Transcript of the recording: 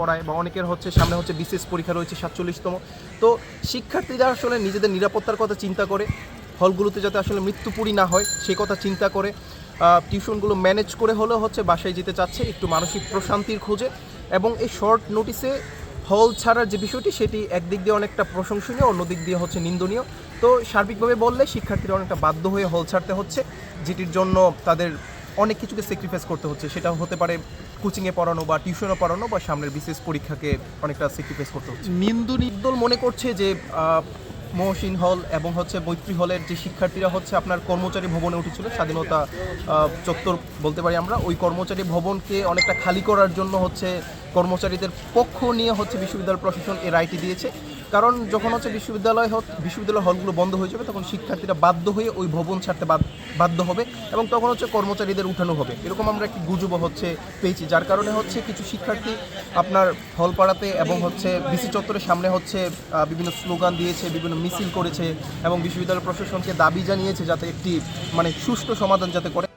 পড়ায় বা অনেকের হচ্ছে সামনে হচ্ছে বিশেষ পরীক্ষা রয়েছে সাতচল্লিশতম। তো শিক্ষার্থীরা আসলে নিজেদের নিরাপত্তার কথা চিন্তা করে, হলগুলোতে যাতে আসলে মৃত্যুপুরী না হয় সেই কথা চিন্তা করে। টিউশনগুলো ম্যানেজ করে হলেও হচ্ছে বাসায় যেতে চাচ্ছে, একটু মানসিক প্রশান্তির খোঁজে এবং এই শর্ট নোটিসে হল ছাড়ার যে বিষয়টি, সেটি একদিক দিয়ে অনেকটা প্রশংসনীয় অন্য দিক দিয়ে হচ্ছে নিন্দনীয়। তো সার্বিকভাবে বললে শিক্ষার্থীরা অনেকটা বাধ্য হয়ে হল ছাড়তে হচ্ছে, যেটির জন্য তাদের অনেক কিছুকে স্যাক্রিফাইস করতে হচ্ছে। সেটা হতে পারে কোচিংয়ে পড়ানো বা টিউশনে পড়ানো বা সামনের বিশেষ পরীক্ষাকে অনেকটা স্যাক্রিফাইস করতে হচ্ছে। নিন্দু নির্দল মনে করছে যে মহসিন হল এবং হচ্ছে মৈত্রী হলের যে শিক্ষার্থীরা হচ্ছে আপনার কর্মচারী ভবনে উঠেছিল স্বাধীনতা চত্বর বলতে পারি আমরা ওই কর্মচারী ভবনকে অনেকটা খালি করার জন্য হচ্ছে কর্মচারীদের পক্ষ নিয়ে হচ্ছে বিশ্ববিদ্যালয় প্রশাসন এর রায়টি দিয়েছে। কারণ যখন হচ্ছে বিশ্ববিদ্যালয় বিশ্ববিদ্যালয় হলগুলো বন্ধ হয়ে যাবে, তখন শিক্ষার্থীরা বাধ্য হয়ে ওই ভবন ছাড়তে বাধ্য হবে এবং তখন হচ্ছে কর্মচারীদের উঠানো হবে। এরকম আমরা একটি গুজব হচ্ছে পেয়েছি, যার কারণে হচ্ছে কিছু শিক্ষার্থী আপনার হল পাড়াতে এবং হচ্ছে বিসি চত্বরের সামনে হচ্ছে বিভিন্ন স্লোগান দিয়েছে, বিভিন্ন মিছিল করেছে এবং বিশ্ববিদ্যালয় প্রশাসনকে দাবি জানিয়েছে যাতে একটি মানে সুষ্ঠু সমাধান যাতে করে।